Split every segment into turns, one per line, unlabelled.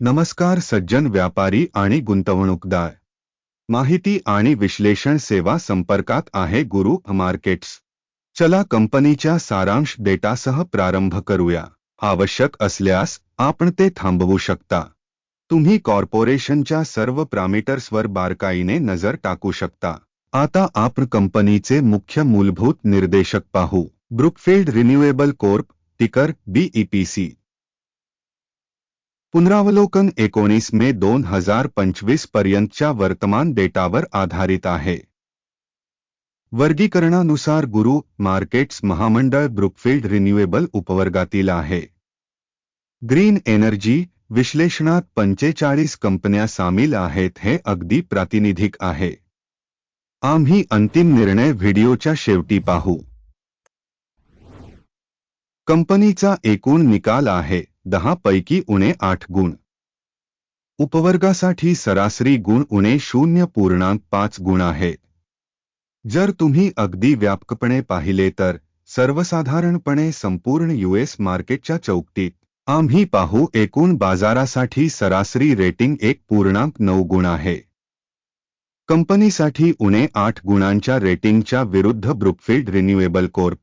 नमस्कार सज्जन व्यापारी आणि गुंतवणूकदार. माहिती आणि विश्लेषण सेवा संपर्कात आहे गुरु मार्केट्स. चला कंपनीच्या सारांश डेटासह प्रारंभ करूया. आवश्यक असल्यास आपण ते थांबवू शकता. तुम्ही कॉर्पोरेशनच्या सर्व प्रामिटर्सवर बारकाईने नजर टाकू शकता. आता आपण कंपनीचे मुख्य मूलभूत निर्देशक पाहू. ब्रुकफिल्ड रिन्युएबल कोर्प टिकर बीईपीसी. पुनरावलोकन एकोणीस मे दोन हजार पंचवीस पर्यंतच्या वर्तमान डेटावर आधारित आहे. वर्गीकरणानुसार गुरु मार्केट्स महामंडळ ब्रुकफिल्ड रिन्युएबल उपवर्गातील आहे. ग्रीन एनर्जी विश्लेषणात पंचेचाळीस कंपन्या सामील आहेत हे अगदी प्रातिनिधिक आहे. आम्ही अंतिम निर्णय व्हिडिओच्या शेवटी पाहू. कंपनीचा एकूण निकाल आहे. दहा पैकी उणे आठ गुण. उपवर्गासाठी सरासरी गुण उणे शून्य पूर्णांक पाच गुण आहे. जर तुम्ही अगदी व्यापकपणे पाहिले तर सर्वसाधारणपणे संपूर्ण यूएस मार्केटच्या चौकटीत आम्ही पाहू एकूण बाजारासाठी सरासरी रेटिंग एक पूर्णांक नऊ गुण आहे. कंपनीसाठी उणे आठ गुणांच्या रेटिंगच्या विरुद्ध ब्रुकफिल्ड रिन्युएबल कोर्प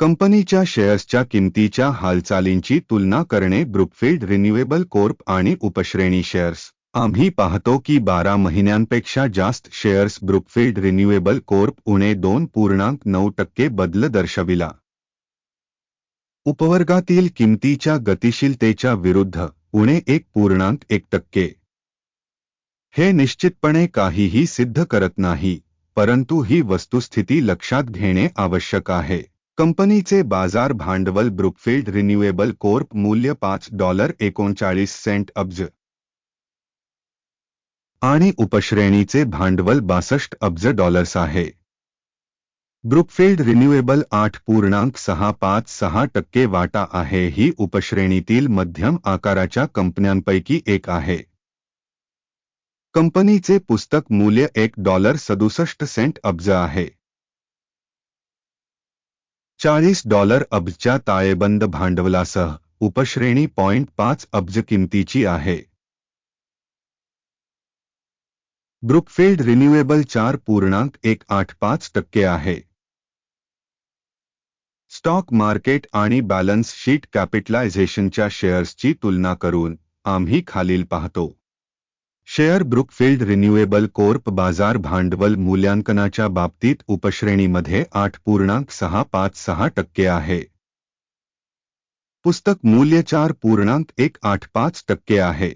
कंपनीच्या शेअर्सच्या किमतीच्या हालचालींची तुलना करणे ब्रुकफिल्ड रिन्युएबल कोर्प आणि उपश्रेणी शेअर्स. आम्ही पाहतो की बारा महिन्यांपेक्षा जास्त शेअर्स ब्रुकफिल्ड रिन्युएबल कोर्प उणे दोन पूर्णांक नऊ टक्के बदल दर्शविला. उपवर्गातील किमतीच्या गतिशीलतेच्या विरुद्ध उणे एक पूर्णांक एक टक्के. हे निश्चितपणे काहीही सिद्ध करत नाही परंतु ही वस्तुस्थिती लक्षात घेणे आवश्यक आहे. कंपनीचे बाजार भांडवल ब्रुकफिल्ड रिन्युएबल कोर्प मूल्य पाच डॉलर एकोणचाळीस सेंट अब्ज. आणि उपश्रेणीचे भांडवल बासष्ट अब्ज डॉलर्स आहे. ब्रुकफिल्ड रिन्युएबल आठ पूर्णांक सहा पाच सहा टक्के वाटा आहे ही उपश्रेणीतील मध्यम आकाराच्या कंपन्यांपैकी एक आहे. कंपनीचे पुस्तक मूल्य एक डॉलर सदुसष्ट सेंट अब्ज आहे. चाळीस डॉलर अब्जच्या ताळेबंद भांडवलासह उपश्रेणी पॉइंट पाच अब्ज किमतीची आहे. ब्रुकफिल्ड रिन्युएबल चार पूर्णांक एक आठ पाच टक्के आहे. स्टॉक मार्केट आणि बॅलन्स शीट कॅपिटलायझेशनच्या शेअर्सची तुलना करून आम्ही खालील पाहतो. शेअर ब्रुकफिल्ड रिन्युएबल कोर्प बाजार भांडवल मूल्यांकनाच्या बाबतीत उपश्रेणीमध्ये आठ पूर्णांक सहा पाच सहा टक्के आहे. पुस्तक मूल्य चार पूर्णांक एक आठ पाच टक्के आहे.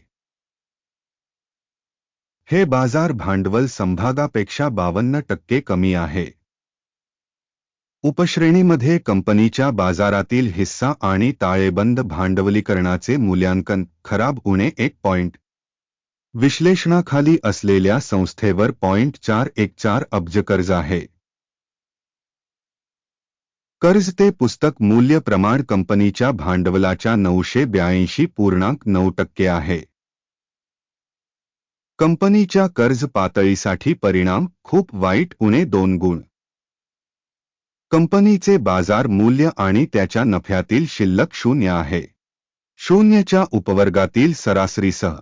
हे बाजार भांडवल संभागापेक्षा बावन्न टक्के कमी आहे. उपश्रेणीमध्ये कंपनीच्या बाजारातील हिस्सा आणि ताळेबंद भांडवलीकरणाचे मूल्यांकन खराब उणे एक पॉइंट विश्लेषणाखाली असलेल्या संस्थेवर पॉइंट चार एक चार अब्ज कर्ज आहे. कर्ज ते पुस्तक मूल्य प्रमाण कंपनीच्या भांडवलाच्या नऊशे ब्याऐंशी पूर्णांक नऊ टक्के आहे. कंपनीच्या कर्ज पातळीसाठी परिणाम खूप वाईट उणे दोन गुण. कंपनीचे बाजार मूल्य आणि त्याच्या नफ्यातील शिल्लक शून्य आहे. शून्यच्या उपवर्गातील सरासरीसह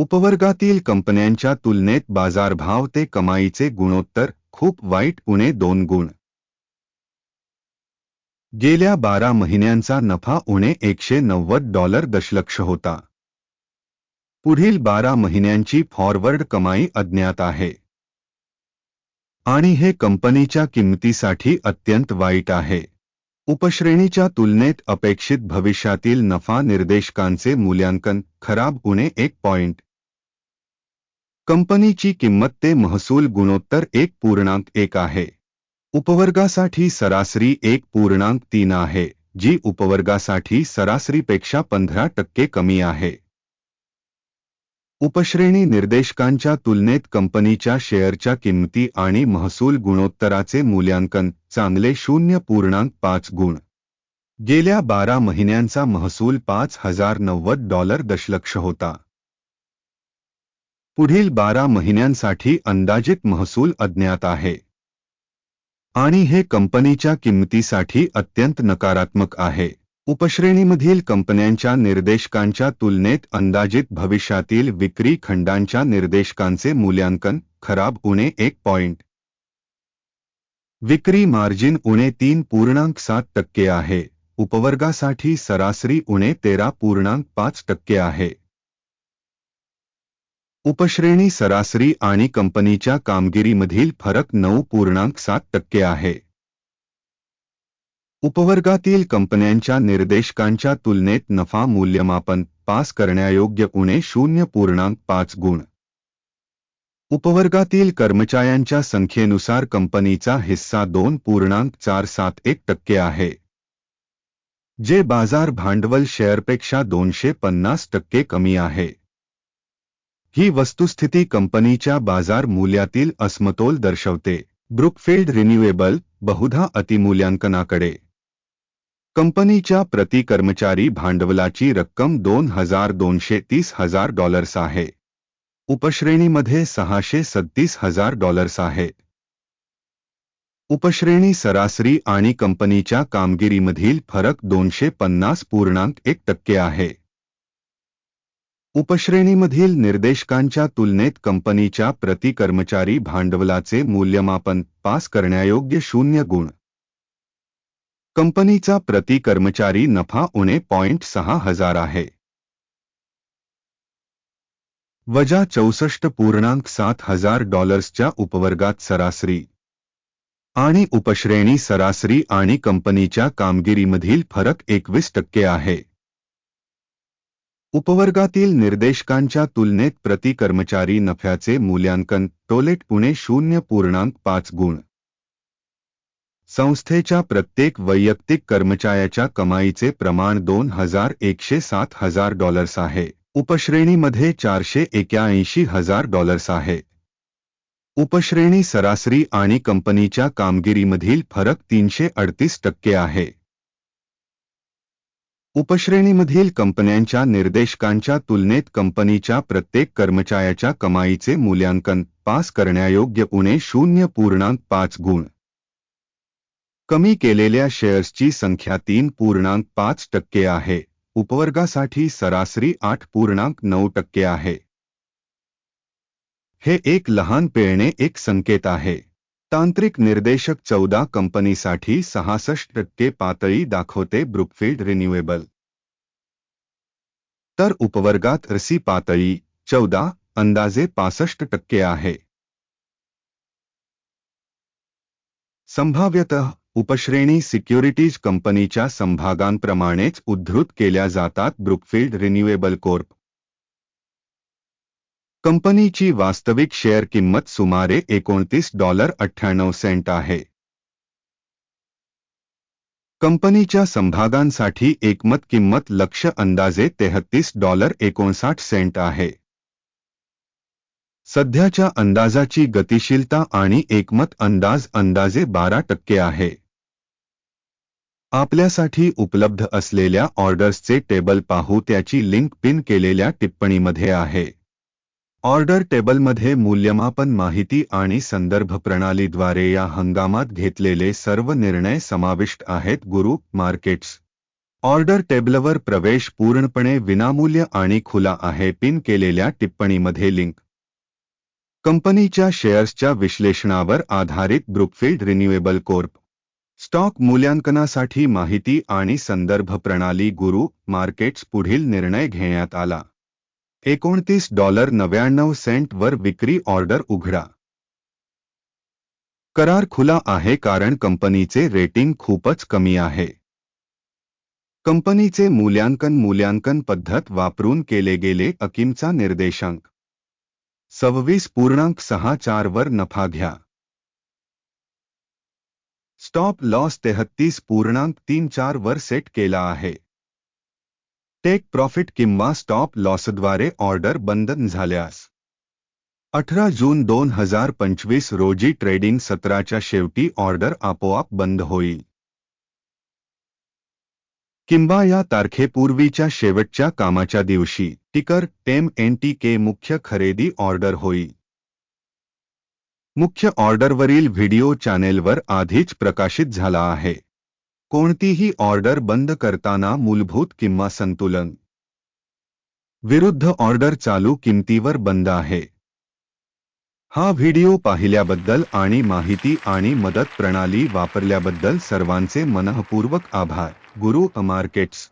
उपवर्गातील कंपन्यांच्या तुलनेत बाजारभाव ते कमाईचे गुणोत्तर खूप वाईट उणे दोन गुण. गेल्या बारा महिन्यांचा नफा उणे एकशे नव्वद डॉलर दशलक्ष होता. पुढील बारा महिन्यांची फॉरवर्ड कमाई अज्ञात आहे. आणि हे कंपनीच्या किंमतीसाठी अत्यंत वाईट आहे. उपश्रेणीच्या तुलनेत अपेक्षित भविष्यातील नफा निर्देशकांचे मूल्यांकन खराब उणे एक पॉइंट. कंपनीची किंमत ते महसूल गुणोत्तर एक पूर्णांक एक आहे. उपवर्गासाठी सरासरी एक पूर्णांक तीन आहे जी उपवर्गासाठी सरासरीपेक्षा पंधरा टक्के कमी आहे. उपश्रेणी निर्देशकांच्या तुलनेत कंपनीच्या शेअरच्या किंमती आणि महसूल गुणोत्तराचे मूल्यांकन चांगले शून्य पूर्णांक पाच गुण. गेल्या बारा महिन्यांचा महसूल पाच हजार नव्वद डॉलर दशलक्ष होता. पुढील बारा महिन्यांसाठी अंदाजित महसूल अज्ञात आहे. आणि हे कंपनीच्या किंमतीसाठी अत्यंत नकारात्मक आहे. उपश्रेणीमधील कंपन्यांच्या निर्देशकांच्या तुलनेत अंदाजित भविष्यातील विक्री खंडांच्या निर्देशकांचे मूल्यांकन खराब उणे एक पॉइंट. विक्री मार्जिन उणे तीन पूर्णांक सात टक्के आहे. उपवर्गासाठी सरासरी उणे तेरा पूर्णांक पाच टक्के आहे. उपश्रेणी सरासरी आणि कंपनीच्या कामगिरीमधील फरक नऊ पूर्णांक सात टक्के आहे. उपवर्गातील कंपन्यांच्या निर्देशकांच्या तुलनेत नफा मूल्यमापन पास करण्यायोग्य उणे शून्य पूर्णांक पाच गुण. उपवर्गातील कर्मचाऱ्यांच्या संख्येनुसार कंपनीचा हिस्सा दोन पूर्णांक चार सात एक टक्के आहे. जे बाजार भांडवल शेअरपेक्षा दोनशे पन्नास टक्के कमी आहे. ही वस्तुस्थिती कंपनीच्या बाजार मूल्यातील असमतोल दर्शवते. ब्रुकफिल्ड रिन्युएबल बहुधा अतिमूल्यांकनाकडे. कंपनीच्या प्रति कर्मचारी भांडवलाची रक्कम दोन हजार दोनशे तीस हजार डॉलर्स आहे. उपश्रेणीमध्ये सहाशे सत्तीस हजार डॉलर्स आहे. उपश्रेणी सरासरी आणि कंपनीच्या कामगिरीमधील फरक दोनशे पन्नास पूर्णांक एक टक्के आहे. उपश्रेणीमधील निर्देशकांच्या तुलनेत कंपनीच्या प्रति कर्मचारी भांडवलाचे मूल्यमापन पास करण्यायोग्य शून्य गुण. कंपनीचा प्रति कर्मचारी नफा उणे पॉइंट सहा हजार आहे. वजा चौसष्ट पूर्णांक सात हजार डॉलर्सच्या उपवर्गात सरासरी. आणि उपश्रेणी सरासरी आणि कंपनीच्या कामगिरीमधील फरक एकवीस टक्के आहे. उपवर्गातील निर्देशकांच्या तुलनेत प्रति कर्मचारी नफ्याचे मूल्यांकन टोलेट पुणे शून्य पूर्णांक पाच गुण. संस्थेच्या प्रत्येक वैयक्तिक कर्मचाऱ्याच्या कमाईचे प्रमाण दोन हजार एकशे सात हजार डॉलर्स आहे. उपश्रेणीमध्ये चारशे एक्याऐंशी हजार डॉलर्स आहे. उपश्रेणी सरासरी आणि कंपनीच्या कामगिरीमधील फरक तीनशे अडतीस टक्के आहे. उपश्रेणीमधील कंपन्यांच्या निर्देशकांच्या तुलनेत कंपनीच्या प्रत्येक कर्मचाऱ्याच्या कमाईचे मूल्यांकन पास करण्यायोग्य उणे शून्य पूर्णांक पाच गुण. कमी केलेल्या शेअर्सची संख्या तीन पूर्णांक पाच टक्के आहे. उपवर्गासाठी सरासरी आठ पूर्णांक नऊ टक्के आहे. हे एक लहान पेळणे एक संकेत आहे. तांत्रिक निर्देशक चौदा कंपनीसाठी सहासष्ट टक्के पातळी दाखवते ब्रुकफिल्ड रिन्युएबल. तर उपवर्गात रसी पातळी चौदा अंदाजे पासष्ट टक्के आहे. संभाव्यतः उपश्रेणी सिक्युरिटीज कंपनीच्या संभागांप्रमाणेच उद्धृत केल्या जातात ब्रुकफिल्ड रिन्युएबल कोर्प. कंपनीची वास्तविक शेअर किंमत सुमारे एकोणतीस डॉलर अठ्ठ्याण्णव सेंट आहे. कंपनीच्या संभागांसाठी एकमत किंमत लक्ष अंदाजे तेहत्तीस डॉलर एकोणसाठ सेंट आहे. सध्याच्या अंदाजाची गतिशीलता आणि एकमत अंदाज अंदाजे बारा टक्के आहे. आपल्यासाठी उपलब्ध असलेल्या ऑर्डर्सचे टेबल पाहू त्याची लिंक पिन केलेल्या टिप्पणीमध्ये आहे. ऑर्डर टेबलमध्ये मूल्यमापन माहिती आणि संदर्भ प्रणालीद्वारे या हंगामात घेतलेले सर्व निर्णय समाविष्ट आहेत गुरु मार्केट्स. ऑर्डर टेबलवर प्रवेश पूर्णपणे विनामूल्य आणि खुला आहे पिन केलेल्या टिप्पणीमध्ये लिंक. कंपनीच्या शेअर्सच्या विश्लेषणावर आधारित ब्रुकफिल्ड रिन्युएबल कोर्प. स्टॉक मूल्यांकनासाठी माहिती आणि संदर्भ प्रणाली गुरु मार्केट्स पुढील निर्णय घेण्यात आला. एकोणतीस डॉलर नव्याण्णव सेंट वर विक्री ऑर्डर उघडा. करार खुला आहे कारण कंपनीचे रेटिंग खूपच कमी आहे. कंपनीचे मूल्यांकन मूल्यांकन पद्धत वापरून केले गेले अकिमचा निर्देशांक. सव्वीस पूर्णांक सहा चार वर नफा घ्या. स्टॉप लॉस तेहत्तीस पूर्णांक तीन चार वर सेट केला आहे. टेक प्रॉफिट किंवा स्टॉप लॉसद्वारे ऑर्डर बंधन झाल्यास. अठरा जून दोन हजार पंचवीस रोजी ट्रेडिंग सत्राच्या शेवटी ऑर्डर आपोआप बंद होईल. किंवा या तारखेपूर्वीच्या शेवटच्या कामाच्या दिवशी टिकर टेम एन टी के मुख्य खरेदी ऑर्डर होईल. मुख्य ऑर्डरवरील व्हिडिओ चॅनेलवर आधीच प्रकाशित झाला आहे. कोणतीही ऑर्डर बंद करताना मूलभूत किंवा संतुलन. विरुद्ध ऑर्डर चालू किंमतीवर बंद आहे. हा व्हिडिओ पाहिल्याबद्दल आणि माहिती आणि मदत प्रणाली वापरल्याबद्दल सर्वांचे मनःपूर्वक आभार. गुरु मार्केट्स